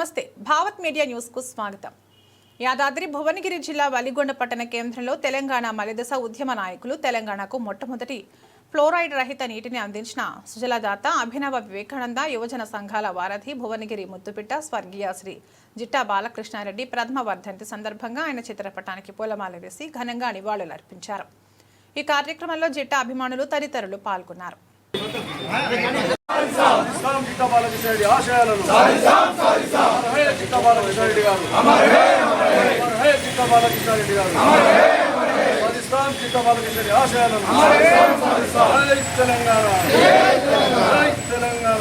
నమస్తే. భావత్ మీడియా న్యూస్కు స్వాగతం. యాదాద్రి భువనగిరి జిల్లా వలిగొండ పట్టణ కేంద్రంలో తెలంగాణ మలిదశ ఉద్యమ నాయకులు తెలంగాణకు మొట్టమొదటి ఫ్లోరైడ్ రహిత నీటిని అందించిన సుజలదాత అభినవ వివేకానంద యువజన సంఘాల వారధి భువనగిరి ముద్దుపిట్ట స్వర్గీయ శ్రీ జిట్టా బాలకృష్ణారెడ్డి ప్రథమ వర్ధంతి సందర్భంగా ఆయన చిత్రపటానికి పూలమాల వేసి ఘనంగా నివాళులర్పించారు. ఈ కార్యక్రమంలో జిట్టా అభిమానులు తదితరులు పాల్గొన్నారు. ఇస్లాం జిందాబాద్ విషయ ఆశయాలను జిందాబాద్ విషయరెడ్డి గారు జిందాబాద్ విషయరెడ్డి గారు తెలంగాణ తెలంగాణ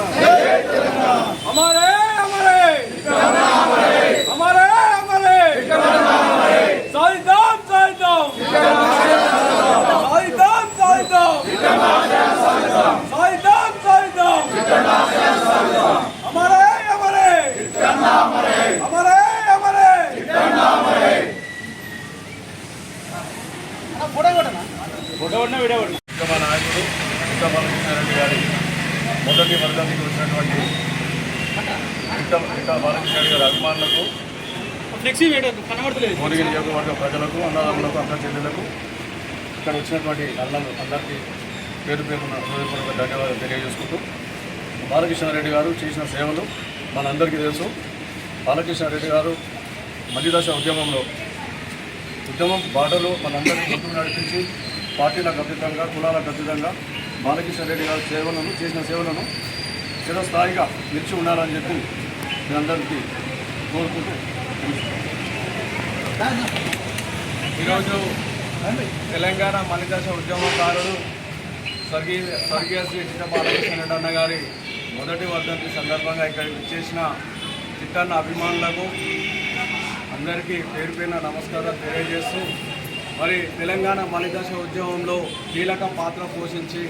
ఉద్యమ నాయకుడు ఉత్తమ బాలకృష్ణారెడ్డి గారి మొదటి వర్గానికి వచ్చినటువంటి ఉత్తమ ఉత్తమ బాలకృష్ణారెడ్డి గారి అభిమానులకు భువనగిరి నియోజకవర్గ ప్రజలకు అన్నదమ్ములకు అక్క చెల్లెలకు ఇక్కడ వచ్చినటువంటి అన్నలు అందరికీ పేరు పేరున హృదయపూర్వక ధన్యవాదాలు తెలియజేసుకుంటూ బాలకృష్ణారెడ్డి గారు చేసిన సేవలు మనందరికీ తెలుసు. బాలకృష్ణారెడ్డి గారు మధ్యదశ ఉద్యమంలో ఉద్యమం బాటలో మనందరికీ ముందుకు నడిపించి పార్టీలకు అతీతంగా కులాలకు అతీతంగా బాలకృష్ణారెడ్డి గారి సేవలను చేసిన సేవలను చిరస్థాయిగా నిలిచి ఉండాలని చెప్పి మీ అందరికీ కోరుకుంటూ ఈరోజు తెలంగాణ మలిదశ ఉద్యమకారుడు స్వర్గీయ స్వర్గీయ శ్రీ చిట్ట బాలకృష్ణ అన్న గారి మొదటి వర్ధంతి సందర్భంగా ఇక్కడ చేసిన చిట్టన్న అభిమానులకు అందరికీ పేరు పైన నమస్కారాలు తెలియజేస్తూ మరి తెలంగాణ మలిదశ ఉద్యమంలో కీలక పాత్ర పోషించి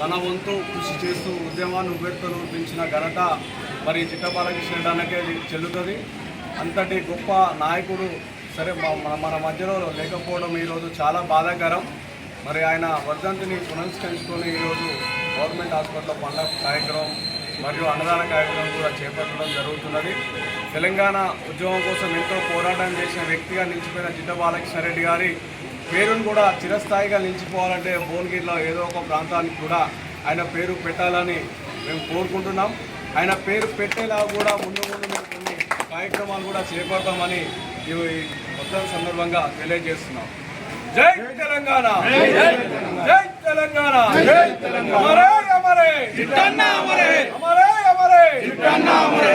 తన వంతు కృషి చేస్తూ ఉద్యమాన్ని ఉవ్వెత్తులు పెంచిన ఘనత మరి చిట్ట అన్నకే చెల్లుతుంది అంతటి గొప్ప నాయకుడు సరే మన మన మధ్యలో లేకపోవడం ఈరోజు చాలా బాధాకరం. మరి ఆయన వర్ధంతిని పునస్కరించుకొని ఈరోజు గవర్నమెంట్ హాస్పిటల్లో పండగ కార్యక్రమం మరియు అన్నదాన కార్యక్రమం కూడా చేపట్టడం జరుగుతున్నది. తెలంగాణ ఉద్యమం కోసం ఎంతో పోరాటం చేసిన వ్యక్తిగా నిలిచిపోయిన జిడ్డ బాలకృష్ణారెడ్డి గారి పేరును కూడా చిరస్థాయిగా నిలిచిపోవాలంటే భువనగిరిలో ఏదో ఒక ప్రాంతానికి కూడా ఆయన పేరు పెట్టాలని మేము కోరుకుంటున్నాం. ఆయన పేరు పెట్టేలా కూడా ముందు ముందు మేము కొన్ని కార్యక్రమాలు కూడా చేపడతామని ఈ మొత్తం సందర్భంగా తెలియజేస్తున్నాం. జై తెలంగాణ! జై తెలంగాణ! జై తెలంగాణ! అమరే అమరే! అమరే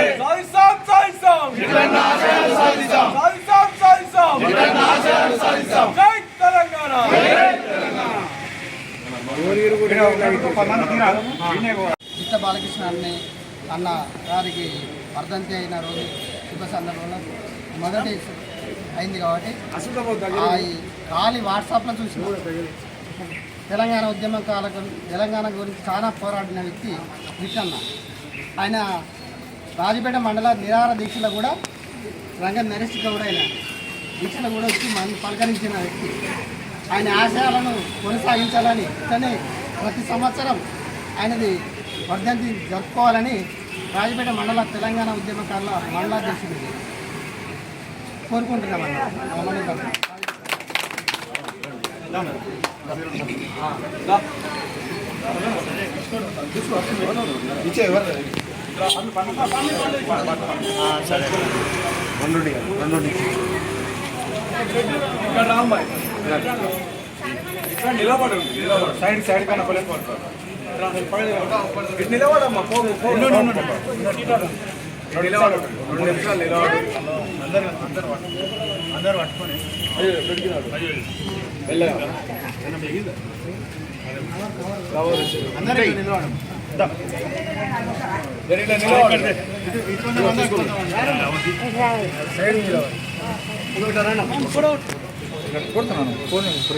చిట్ట బాలకృష్ణ అన్ని అన్న గారికి వర్ధంతి అయిన రోజు శుభ సందర్భంలో మొదటి అయింది కాబట్టి ఖాళీ వాట్సాప్లో చూసిన తెలంగాణ ఉద్యమ కాలకు తెలంగాణ గురించి చాలా పోరాడిన వ్యక్తి విషన్న ఆయన రాజపేట మండల నిరాహార దీక్షలో కూడా రంగ నరేష్ గౌడ్ అయిన దీక్షలో కూడా వచ్చి మన పలకరించిన వ్యక్తి. ఆయన ఆశయాలను కొనసాగించాలని ఇతనే ప్రతి సంవత్సరం ఆయనది వర్ధంతి జరుపుకోవాలని రాజపేట మండల తెలంగాణ ఉద్యమకారుల మండలాధ్యక్షుడు కోరుకుంటున్నామన్న మమ్మల్ని తరఫున. ఇక్కడ రామ్మాయి సైడ్ సైడ్ కన్నా పల్లె నిలబడమ్మా పోగు పోగు నిలబడు రెండు నిమిషాలు నిలబడు అందరు అందరు అందరు పట్టుకొని అయ్యో దొరికినాడు వెళ్ళా అందరూ నిలబడు నిలబడు సైడ్ నిలబడు కొడుతున్నాను ఫోన్ ఇప్పుడు ¿La recortan o no? Ponen, por